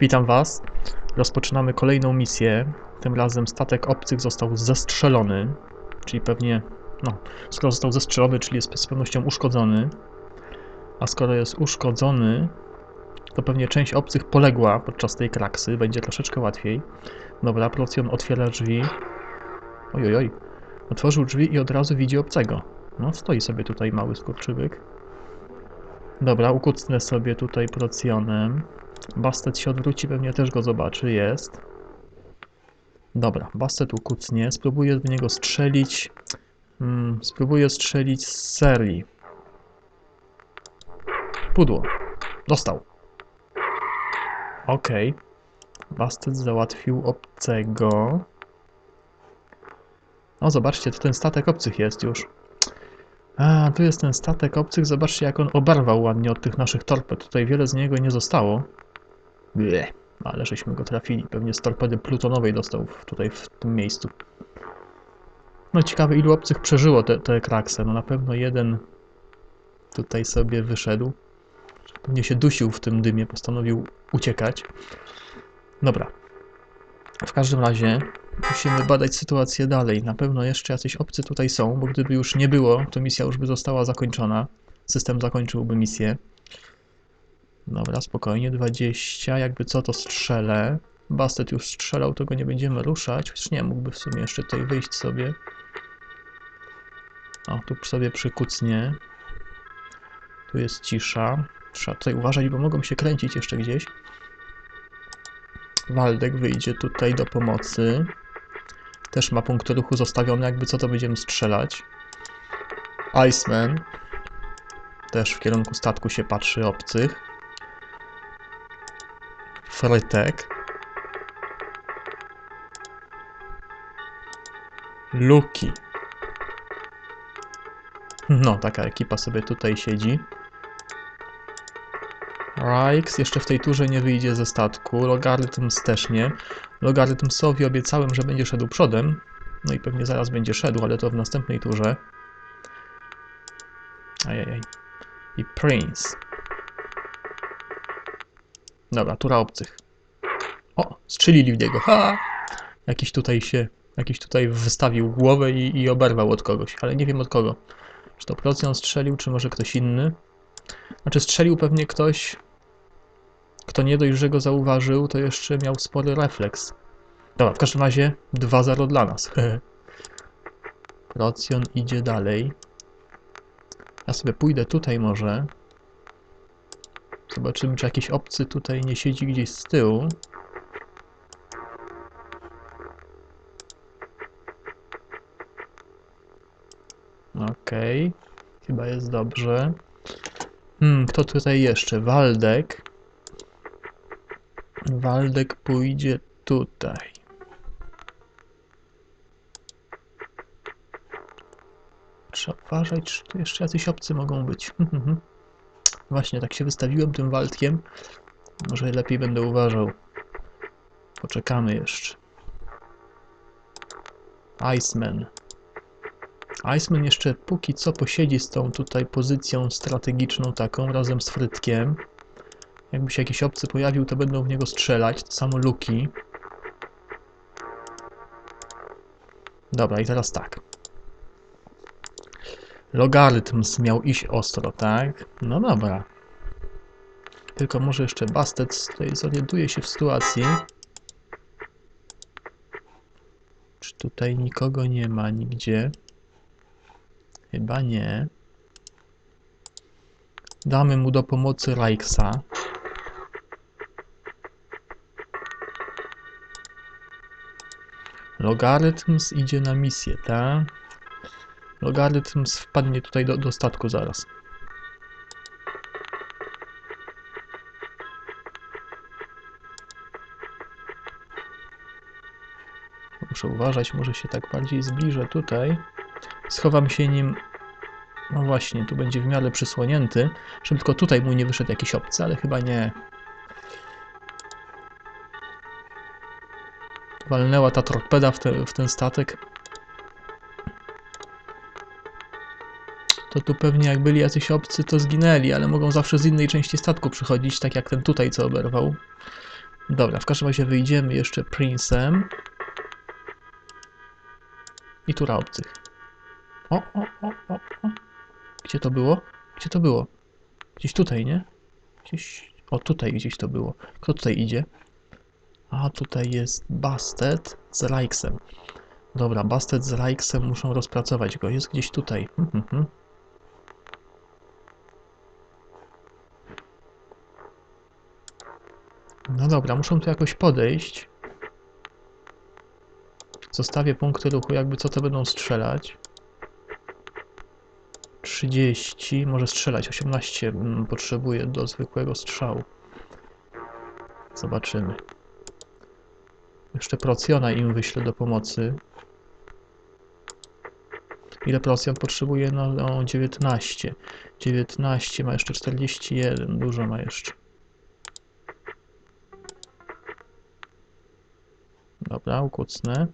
Witam Was. Rozpoczynamy kolejną misję. Tym razem statek obcych został zestrzelony, czyli pewnie, no, skoro został zestrzelony, czyli jest z pewnością uszkodzony. A skoro jest uszkodzony, to pewnie część obcych poległa podczas tej kraksy, będzie troszeczkę łatwiej. Dobra, Procjon otwiera drzwi. Ojoj, oj. Otworzył drzwi i od razu widzi obcego. No, stoi sobie tutaj mały skurczybyk. Dobra, ukucnę sobie tutaj Procjonem. Bastet się odwróci, pewnie też go zobaczy, jest. Dobra, Bastet ukucnie, spróbuję w niego strzelić. Hmm, spróbuję strzelić z serii. Pudło. Dostał. Okej. Bastet załatwił obcego. O, zobaczcie, to ten statek obcych jest już. A, tu jest ten statek obcych. Zobaczcie, jak on oberwał ładnie od tych naszych torped. Tutaj wiele z niego nie zostało. Ble, ale żeśmy go trafili. Pewnie z torpedy plutonowej dostał tutaj w tym miejscu. No ciekawe, ilu obcych przeżyło te, te. No na pewno jeden tutaj sobie wyszedł. Pewnie się dusił w tym dymie, postanowił uciekać. Dobra. W każdym razie musimy badać sytuację dalej. Na pewno jeszcze jacyś obcy tutaj są, bo gdyby już nie było, to misja już by została zakończona. System zakończyłby misję. Dobra, spokojnie, 20, jakby co to strzelę. Bastet już strzelał, to go nie będziemy ruszać, chociaż nie, mógłby w sumie jeszcze tutaj wyjść sobie. O, tu sobie przykucnie. Tu jest cisza. Trzeba tutaj uważać, bo mogą się kręcić jeszcze gdzieś. Waldek wyjdzie tutaj do pomocy. Też ma punkt ruchu zostawiony, jakby co to będziemy strzelać. Iceman. Też w kierunku statku się patrzy obcych. Frytek. Luki. No, taka ekipa sobie tutaj siedzi. Rikes jeszcze w tej turze nie wyjdzie ze statku. Logarytms też nie. Logarytmsowi obiecałem, że będzie szedł przodem. No i pewnie zaraz będzie szedł, ale to w następnej turze. Ajajaj. I Prince. Dobra, tura obcych. O, strzelili w niego. Ha! Jakiś tutaj się, jakiś tutaj wystawił głowę i, i oberwał od kogoś, ale nie wiem od kogo. Czy to Procjon strzelił, czy może ktoś inny? Znaczy strzelił pewnie ktoś, kto nie dość, że go zauważył, to jeszcze miał spory refleks. Dobra, w każdym razie 2-0 dla nas. Procjon idzie dalej. Ja sobie pójdę tutaj może. Zobaczymy, czy jakiś obcy tutaj nie siedzi gdzieś z tyłu. Okej. Okay. Chyba jest dobrze. Hmm, kto tutaj jeszcze? Waldek. Waldek pójdzie tutaj. Trzeba uważać, czy tu jeszcze jacyś obcy mogą być. Właśnie, tak się wystawiłem tym Waldkiem. Może lepiej będę uważał. Poczekamy jeszcze. Iceman. Iceman jeszcze póki co posiedzi z tą tutaj pozycją strategiczną taką, razem z Frytkiem. Jakby się jakiś obcy pojawił, to będą w niego strzelać. To samo Luki. Dobra, i teraz tak. Logarytms miał iść ostro, tak? No dobra. Tylko może jeszcze Bastet tutaj zorientuje się w sytuacji. Czy tutaj nikogo nie ma nigdzie? Chyba nie. Damy mu do pomocy Rajksa. Logarytms idzie na misję, tak? Logarytms wpadnie tutaj do, do statku zaraz. Muszę uważać, może się tak bardziej zbliżę tutaj. Schowam się nim... No właśnie, tu będzie w miarę przysłonięty, żeby tylko tutaj mu nie wyszedł jakiś obcy, ale chyba nie. Walnęła ta torpeda w, te, w ten statek. To tu pewnie jak byli jacyś obcy, to zginęli, ale mogą zawsze z innej części statku przychodzić, tak jak ten tutaj, co oberwał. Dobra, w każdym razie wyjdziemy jeszcze Princem. I tura obcych. O, o, o, o, o. Gdzie to było? Gdzie to było? Gdzieś tutaj, nie? Gdzieś... O, tutaj gdzieś to było. Kto tutaj idzie? A, tutaj jest Bastet z Rajksem. Dobra, Bastet z Rajksem muszą rozpracować go. Jest gdzieś tutaj. Mhm, mhm. Dobra, muszą tu jakoś podejść. Zostawię punkty ruchu, jakby co to będą strzelać. 30, może strzelać, 18 mm, potrzebuję do zwykłego strzału. Zobaczymy. Jeszcze Procjona im wyślę do pomocy. Ile Procjon potrzebuje? No, no 19. 19, ma jeszcze 41, dużo ma jeszcze. Dobra, ukucnę.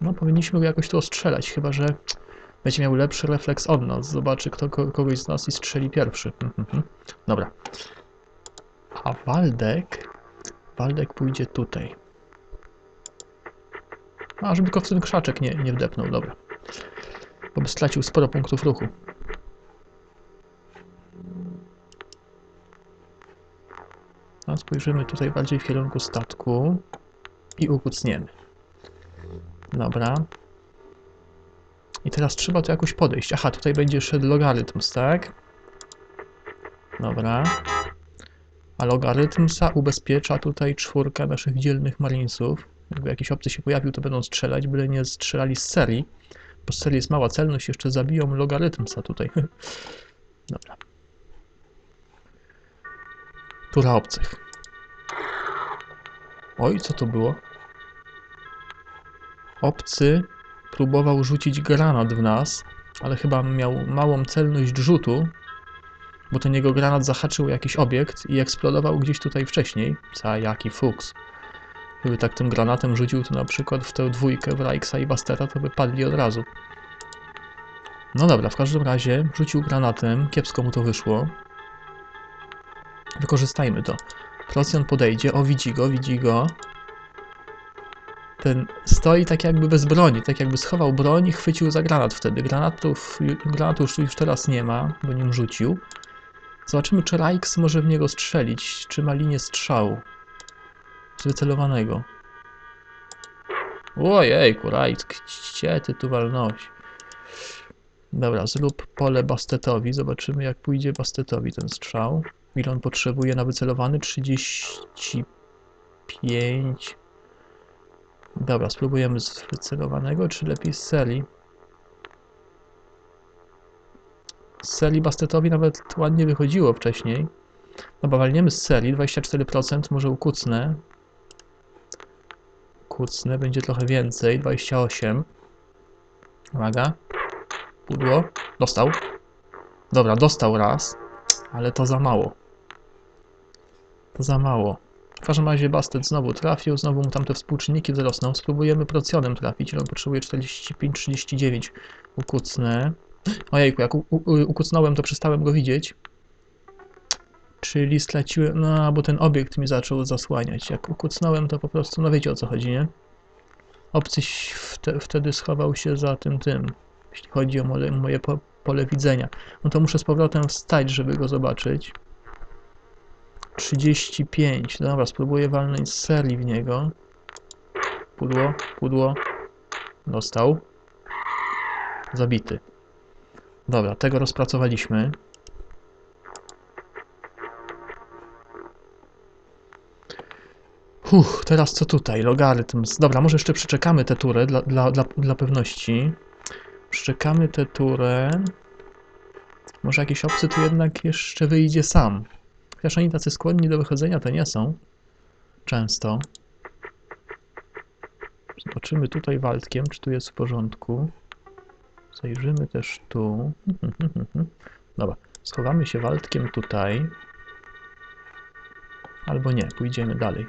No, powinniśmy go jakoś tu ostrzelać, chyba że będzie miał lepszy refleks od nas. Zobaczy kto, ko- kogoś z nas i strzeli pierwszy. Mhm. Dobra. A Waldek... Waldek pójdzie tutaj. A, żeby tylko w ten krzaczek nie, nie wdepnął, dobra. Bo by stracił sporo punktów ruchu. A spojrzymy tutaj bardziej w kierunku statku i ukucniemy. Dobra. I teraz trzeba tu jakoś podejść. Aha, tutaj będzie szedł logarytms, tak? Dobra. A logarytmsa ubezpiecza tutaj czwórka naszych dzielnych marinesów. Jakby jakiś obcy się pojawił, to będą strzelać, byle nie strzelali z serii. Bo z serii jest mała celność, jeszcze zabiją logarytmsa tutaj. Dobra. Tura obcych. Oj, co to było? Obcy próbował rzucić granat w nas, ale chyba miał małą celność rzutu, bo ten jego granat zahaczył jakiś obiekt i eksplodował gdzieś tutaj wcześniej. Ca jaki fuks. Gdyby tak tym granatem rzucił to na przykład w tę dwójkę w Rajksa i Bastera, to by padli od razu. No dobra, w każdym razie rzucił granatem, kiepsko mu to wyszło. Wykorzystajmy to. Procjon podejdzie, o widzi go, widzi go. Ten stoi tak jakby bez broni, tak jakby schował broń i chwycił za granat wtedy. Granatów, granatu już, teraz nie ma, bo nim rzucił. Zobaczymy, czy Rajks może w niego strzelić, czy ma linię strzału. Wycelowanego. Ojejku, Rajks, gdzie ty tu walnąłeś? Dobra, zrób pole Bastetowi. Zobaczymy, jak pójdzie Bastetowi ten strzał. Ile on potrzebuje na wycelowany? 35. Dobra, spróbujemy z wycelowanego, czy lepiej z serii? Z serii Bastetowi nawet ładnie wychodziło wcześniej. Dobra, walniemy z serii, 24%, może ukucnę. Kucnę, będzie trochę więcej, 28. Uwaga. Pudło. Dostał. Dobra, dostał raz, ale to za mało. To za mało. W każdym razie Bastet znowu trafił, znowu mu tam te współczynniki wzrosną. Spróbujemy procjonem trafić, on potrzebuje 45-39. Ukucnę. Ojejku, jak ukucnąłem, to przestałem go widzieć. Czyli straciłem, no bo ten obiekt mi zaczął zasłaniać. Jak ukucnąłem, to po prostu, no wiecie o co chodzi, nie? Obcyś wte, wtedy schował się za tym, tym, jeśli chodzi o moje, moje po, pole widzenia. No to muszę z powrotem wstać, żeby go zobaczyć. 35. Dobra, spróbuję walnąć serii w niego. Pudło, pudło. Dostał. Zabity. Dobra, tego rozpracowaliśmy. Uff, teraz co tutaj? Logarytm. Dobra, może jeszcze przeczekamy tę turę dla, dla, dla, dla pewności. Przeczekamy tę turę. Może jakiś obcy tu jednak jeszcze wyjdzie sam. Chociaż oni tacy skłonni do wychodzenia to nie są. Często. Zobaczymy tutaj Waldkiem, czy tu jest w porządku. Zajrzymy też tu. Dobra, schowamy się Waldkiem tutaj. Albo nie, pójdziemy dalej.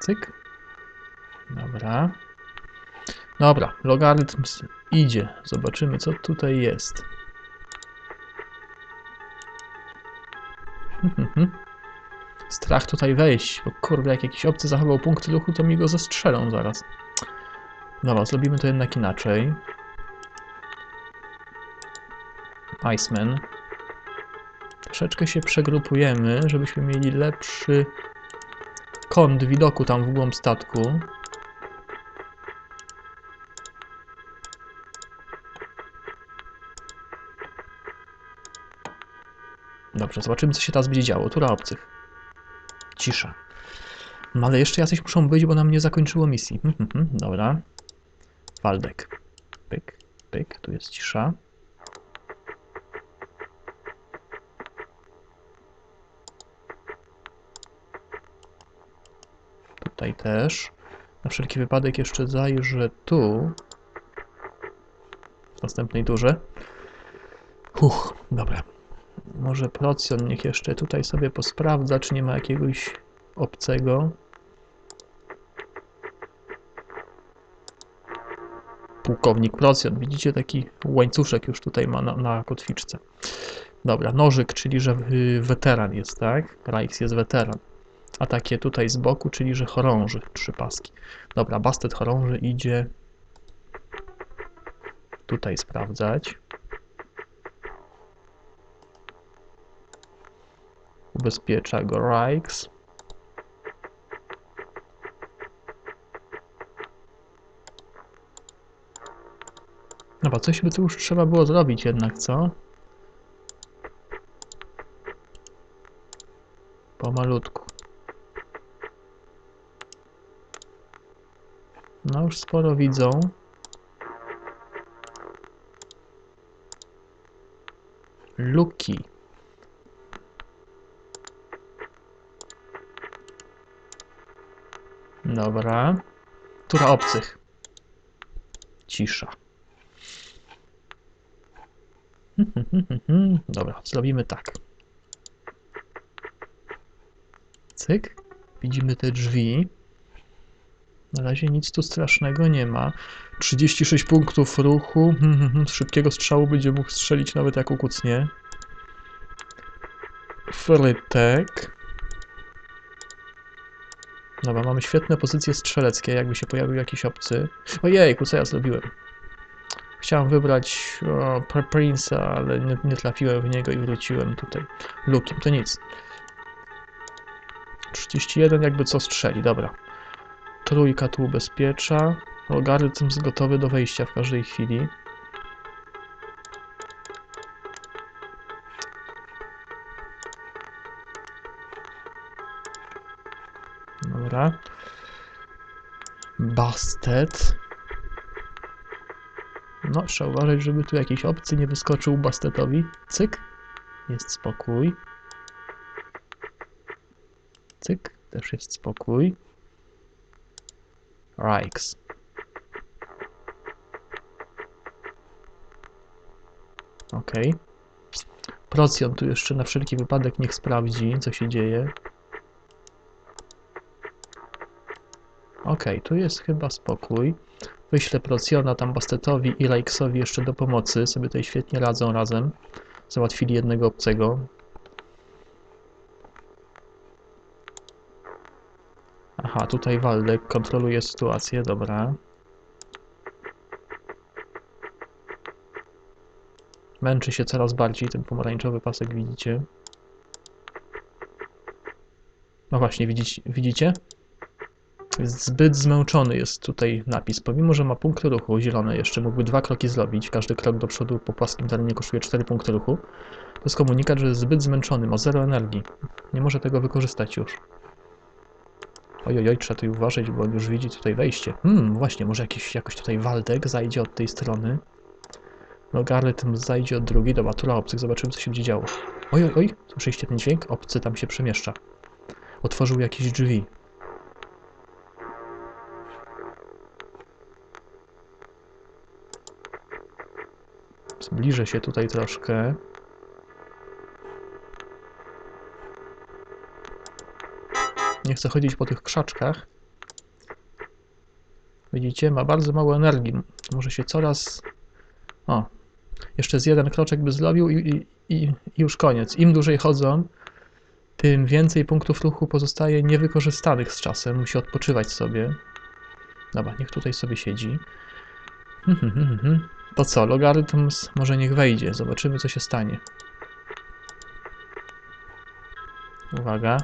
Cyk. Dobra. Dobra, logarytm idzie. Zobaczymy, co tutaj jest. Strach tutaj wejść, bo kurde, jak jakiś obcy zachował punkt ruchu, to mi go zestrzelą zaraz. Dobra, zrobimy to jednak inaczej. Iceman. Troszeczkę się przegrupujemy, żebyśmy mieli lepszy kąt widoku tam w głąb statku. Dobrze, zobaczymy co się teraz będzie działo. Tura obcych. Cisza. No ale jeszcze jacyś muszą być, bo nam nie zakończyło misji. Mhm, mhm, Dobra. Waldek. Pyk, pyk, tu jest cisza. Tutaj też. Na wszelki wypadek jeszcze zajrzę tu. W następnej turze. Huch, dobra. Może Procjon niech jeszcze tutaj sobie posprawdza, czy nie ma jakiegoś obcego. Pułkownik Procjon. Widzicie, taki łańcuszek już tutaj ma na, na kotwiczce. Dobra, nożyk, czyli że weteran jest, tak? Reichs jest weteran. A takie tutaj z boku, czyli że chorąży, trzy paski. Dobra, bastet chorąży idzie tutaj sprawdzać. Ubezpiecza go Reichs. Dobra, coś by tu już trzeba było zrobić jednak, co? Pomalutku. No już sporo widzą. Luki. Dobra. Tura obcych. Cisza. Dobra, zrobimy tak. Cyk. Widzimy te drzwi. Na razie nic tu strasznego nie ma. 36 punktów ruchu. Z szybkiego strzału będzie mógł strzelić nawet jak ukucnie. Frytek. Dobra, mamy świetne pozycje strzeleckie, jakby się pojawił jakiś obcy. Ojej, co ja zrobiłem? Chciałem wybrać o, Prince'a, ale nie, nie trafiłem w niego i wróciłem tutaj lukiem. To nic. 31 jakby co strzeli, dobra. Trójka tu ubezpiecza. Logarytm jest gotowy do wejścia w każdej chwili. Dobra. Bastet. No, trzeba uważać, żeby tu jakiś obcy nie wyskoczył Bastetowi. Cyk. Jest spokój. Cyk. Też jest spokój. Reichs. Ok. Procjon tu jeszcze na wszelki wypadek niech sprawdzi, co się dzieje. Ok, tu jest chyba spokój. Wyślę Procjona tam Bastetowi i Reichsowi jeszcze do pomocy. Sobie tutaj świetnie radzą razem. Załatwili jednego obcego. Aha, tutaj Waldek kontroluje sytuację, dobra. Męczy się coraz bardziej ten pomarańczowy pasek, widzicie? No właśnie, widzicie? Zbyt zmęczony jest tutaj napis. Pomimo, że ma punkty ruchu zielone, jeszcze mógłby dwa kroki zrobić. Każdy krok do przodu po płaskim terenie kosztuje 4 punkty ruchu. To jest komunikat, że jest zbyt zmęczony, ma zero energii. Nie może tego wykorzystać już. Ojojoj, trzeba tutaj uważać, bo on już widzi tutaj wejście. Hmm, właśnie, może jakiś, jakoś tutaj Waldek zajdzie od tej strony. Logarytm zajdzie od drugiej. Dobra, tura obcych, zobaczymy co się będzie działo. Oj, oj, oj, słyszeliście ten dźwięk? Obcy tam się przemieszcza. Otworzył jakieś drzwi. Zbliżę się tutaj troszkę. Nie chcę chodzić po tych krzaczkach. Widzicie, ma bardzo mało energii. Może się coraz... O, jeszcze z jeden kroczek by zrobił i, i, i już koniec. Im dłużej chodzą, tym więcej punktów ruchu pozostaje niewykorzystanych z czasem. Musi odpoczywać sobie. Dobra, niech tutaj sobie siedzi. Hmm, hmm, hmm. To co, logarytm może niech wejdzie. Zobaczymy, co się stanie. Uwaga.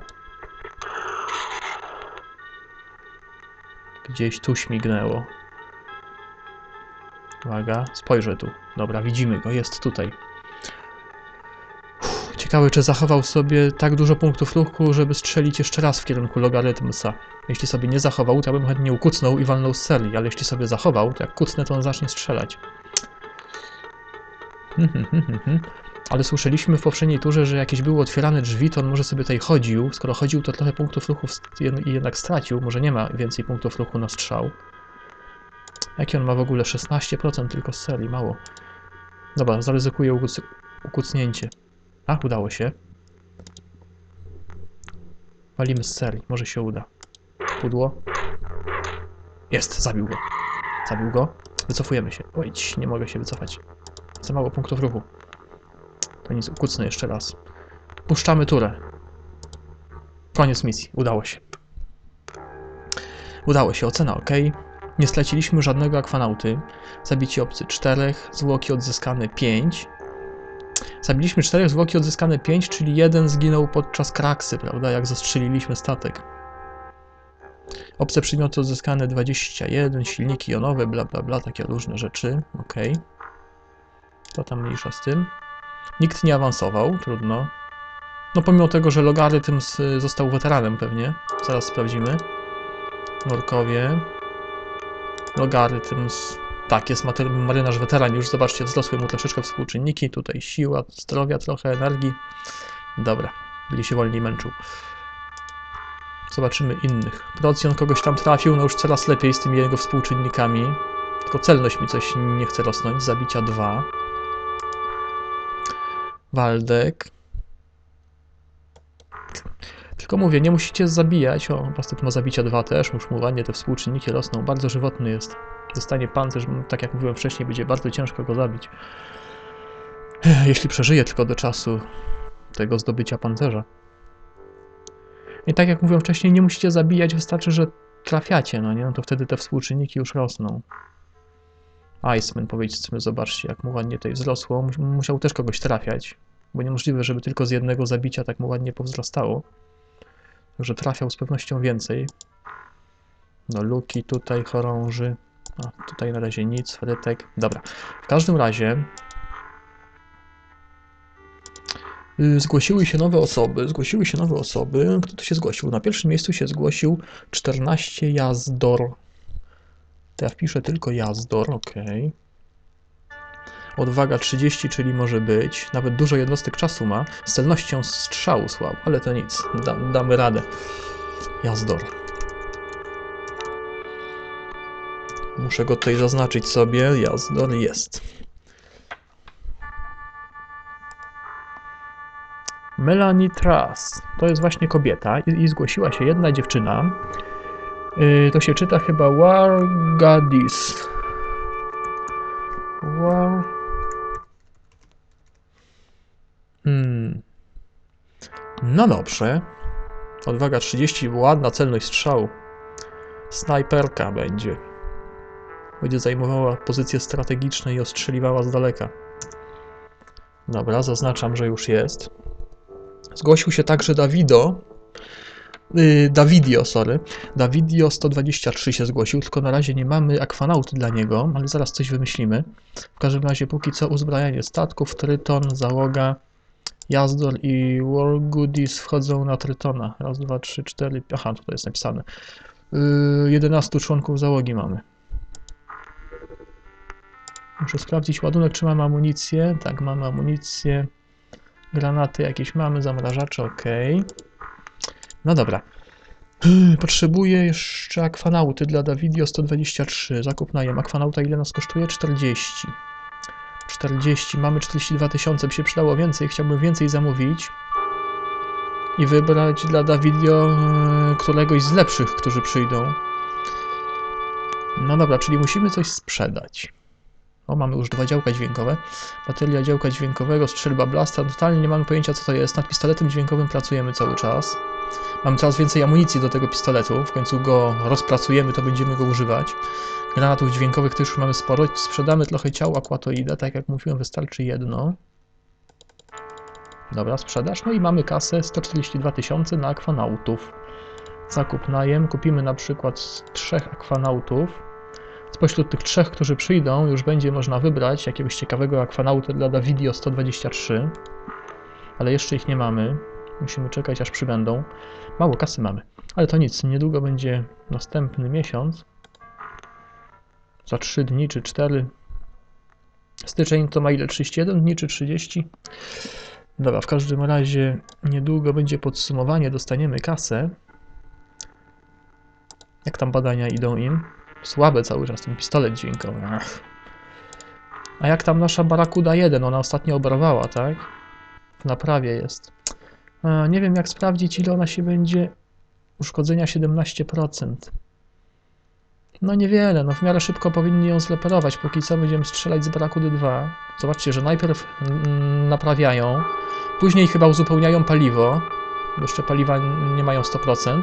Gdzieś tu śmignęło. Uwaga, spojrzę tu. Dobra, widzimy go, jest tutaj. Ciekawe, czy zachował sobie tak dużo punktów ruchu, żeby strzelić jeszcze raz w kierunku logarytmsa. Jeśli sobie nie zachował, to ja bym chętnie ukucnął i walnął z serii, ale jeśli sobie zachował, to jak kucnę, to on zacznie strzelać. Hmm, hmm, hmm. Ale słyszeliśmy w poprzedniej turze, że jakieś były otwierane drzwi, to on może sobie tutaj chodził. Skoro chodził, to trochę punktów ruchu jednak stracił. Może nie ma więcej punktów ruchu na strzał. Jaki on ma w ogóle? 16% tylko z serii, mało. Dobra, zaryzykuję ukuc ukucnięcie. A, udało się. Walimy z serii, może się uda. Pudło. Jest, zabił go. Zabił go. Wycofujemy się. Oj, nie mogę się wycofać. Za mało punktów ruchu. To nic, ukucnę jeszcze raz. Puszczamy turę. Koniec misji, udało się. Udało się, ocena ok. Nie straciliśmy żadnego akwanauty. Zabici obcy 4, zwłoki odzyskane 5. Zabiliśmy 4, zwłoki odzyskane 5, czyli jeden zginął podczas kraksy, prawda, jak zastrzeliliśmy statek. Obce przedmioty odzyskane 21, silniki jonowe, bla bla bla, takie różne rzeczy, ok. To tam mniejsza z tym. Nikt nie awansował, trudno. No pomimo tego, że logarytm został weteranem pewnie. Zaraz sprawdzimy. Norkowie. Logarytm z... Tak, jest marynarz weteran, już zobaczcie, wzrosły mu troszeczkę współczynniki. Tutaj siła, zdrowia, trochę energii. Dobra, będzie się wolniej męczył. Zobaczymy innych. Procjon kogoś tam trafił, no już coraz lepiej z tymi jego współczynnikami. Tylko celność mi coś nie chce rosnąć. Zabicia 2. Waldek. Tylko mówię, nie musicie zabijać. O, postęp ma zabicia 2 też, już mu ładnie te współczynniki rosną. Bardzo żywotny jest. Dostanie pancerz, tak jak mówiłem wcześniej, będzie bardzo ciężko go zabić. Jeśli przeżyje tylko do czasu tego zdobycia pancerza. I tak jak mówiłem wcześniej, nie musicie zabijać, wystarczy, że trafiacie, no nie? No to wtedy te współczynniki już rosną. Iceman, powiedzmy, zobaczcie, jak mu ładnie tutaj wzrosło. Mus- Musiał też kogoś trafiać, bo niemożliwe, żeby tylko z jednego zabicia tak mu ładnie powzrastało. Także trafiał z pewnością więcej. No, luki tutaj, chorąży. A, tutaj na razie nic, frytek. Dobra. W każdym razie y, zgłosiły się nowe osoby. Zgłosiły się nowe osoby. Kto tu się zgłosił? Na pierwszym miejscu się zgłosił 14 jazdor. To ja wpiszę tylko jazdor, ok. Odwaga 30, czyli może być. Nawet dużo jednostek czasu ma. Z celnością strzału słabo, ale to nic. Da, damy radę. Jazdor. Muszę go tutaj zaznaczyć sobie. Jazdor jest. Melanie Truss. To jest właśnie kobieta i, i zgłosiła się jedna dziewczyna. Yy, to się czyta chyba Wargadis. War... No dobrze. Odwaga 30, ładna celność strzału. Snajperka będzie. Będzie zajmowała pozycje strategiczne i ostrzeliwała z daleka. Dobra, zaznaczam, że już jest. Zgłosił się także Dawido. Yy, Davidio, sorry. Davidio 123 się zgłosił, tylko na razie nie mamy akwanauty dla niego, ale zaraz coś wymyślimy. W każdym razie póki co uzbrajanie statków, Tryton, załoga, Jazdor i War Goodies wchodzą na Trytona. Raz, dwa, trzy, cztery, aha, tutaj jest napisane. Yy, 11 członków załogi mamy. Muszę sprawdzić ładunek, czy mamy amunicję. Tak, mamy amunicję. Granaty jakieś mamy, zamrażacze, ok. No dobra. Potrzebuję jeszcze akwanauty dla Davidio 123. Zakup najem. Akwanauta ile nas kosztuje? 40. 40. Mamy 42 tysiące. By się przydało więcej. Chciałbym więcej zamówić. I wybrać dla Davidio e, któregoś z lepszych, którzy przyjdą. No dobra, czyli musimy coś sprzedać. O, mamy już dwa działka dźwiękowe. Bateria działka dźwiękowego, strzelba blasta. Totalnie nie mamy pojęcia, co to jest. Nad pistoletem dźwiękowym pracujemy cały czas. Mamy coraz więcej amunicji do tego pistoletu. W końcu go rozpracujemy, to będziemy go używać. Granatów dźwiękowych też już mamy sporo. Sprzedamy trochę ciał aquatoida. Tak jak mówiłem, wystarczy jedno. Dobra, sprzedaż. No i mamy kasę 142 tysiące na akwanautów. Zakup najem. Kupimy na przykład trzech akwanautów. Spośród tych trzech, którzy przyjdą, już będzie można wybrać jakiegoś ciekawego akwanauta dla Davidio 123. Ale jeszcze ich nie mamy. Musimy czekać, aż przybędą. Mało kasy mamy. Ale to nic, niedługo będzie następny miesiąc. Za 3 dni czy 4. Styczeń to ma ile? 31 dni czy 30? Dobra, w każdym razie niedługo będzie podsumowanie, dostaniemy kasę. Jak tam badania idą im? Słabe cały czas ten pistolet dźwiękowy. Ach. A jak tam nasza Barakuda 1? Ona ostatnio obrowała, tak? W naprawie jest. Nie wiem jak sprawdzić ile ona się będzie... Uszkodzenia 17%. No niewiele, no w miarę szybko powinni ją zleperować. Póki co będziemy strzelać z Barakudy 2. Zobaczcie, że najpierw mm, naprawiają, później chyba uzupełniają paliwo, bo jeszcze paliwa nie mają 100%,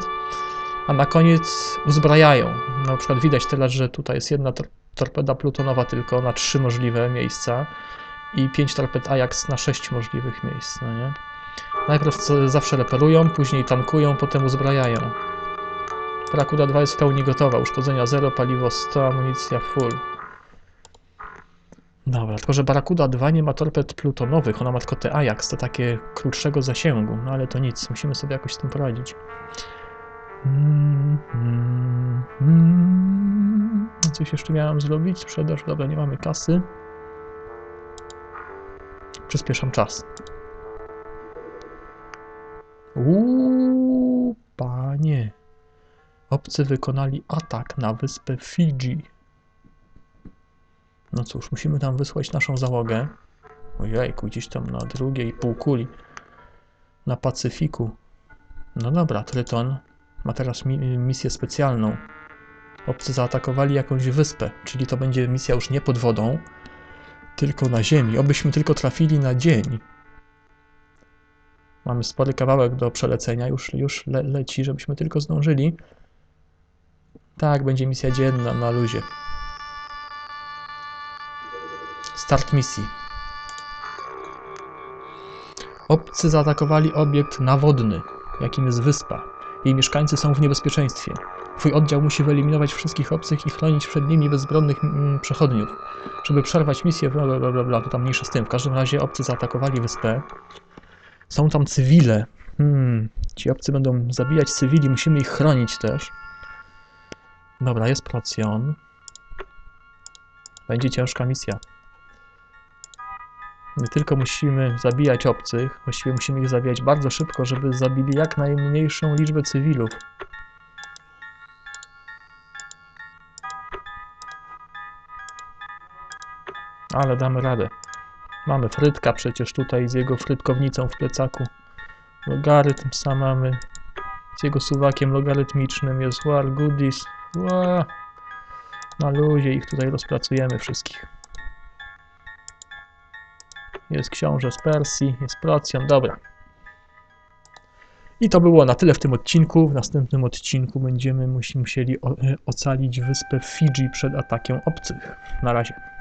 a na koniec uzbrajają. Na przykład widać teraz, że tutaj jest jedna tor torpeda plutonowa tylko na trzy możliwe miejsca i pięć torped Ajax na sześć możliwych miejsc, no nie? Najpierw zawsze reperują, później tankują, potem uzbrajają. Barakuda 2 jest w pełni gotowa, uszkodzenia 0, paliwo 100, amunicja full. Dobra, tylko że Barakuda 2 nie ma torped plutonowych, ona ma tylko te Ajax, to takie krótszego zasięgu, no ale to nic, musimy sobie jakoś z tym poradzić. Mm. Coś jeszcze miałem zrobić? Sprzedaż? Dobra, nie mamy kasy. Przyspieszam czas. Uuu, panie. Obcy wykonali atak na wyspę Fidżi. No cóż, musimy tam wysłać naszą załogę. Ojejku, gdzieś tam na drugiej półkuli. Na Pacyfiku. No dobra, Tryton ma teraz mi misję specjalną. Obcy zaatakowali jakąś wyspę, czyli to będzie misja już nie pod wodą, tylko na ziemi. Obyśmy tylko trafili na dzień. Mamy spory kawałek do przelecenia, już, już le leci, żebyśmy tylko zdążyli. Tak, będzie misja dzienna na luzie. Start misji. Obcy zaatakowali obiekt nawodny, jakim jest wyspa. Jej mieszkańcy są w niebezpieczeństwie. Twój oddział musi wyeliminować wszystkich obcych i chronić przed nimi bezbronnych mm, przechodniów. Żeby przerwać misję, bla bla bla, bla to tam mniejsza z tym. W każdym razie obcy zaatakowali wyspę. Są tam cywile. Hmm, ci obcy będą zabijać cywili, musimy ich chronić też. Dobra, jest procjon. Będzie ciężka misja. Nie tylko musimy zabijać obcych, właściwie musimy ich zabijać bardzo szybko, żeby zabili jak najmniejszą liczbę cywilów. Ale damy radę. Mamy frytka przecież tutaj z jego frytkownicą w plecaku. Logarytm sam mamy. Z jego suwakiem logarytmicznym jest war goodies. Ła. Na luzie ich tutaj rozpracujemy wszystkich. Jest książę z Persji, jest Procjon, dobra. I to było na tyle w tym odcinku. W następnym odcinku będziemy musi, musieli e, ocalić wyspę Fidżi przed atakiem obcych. Na razie.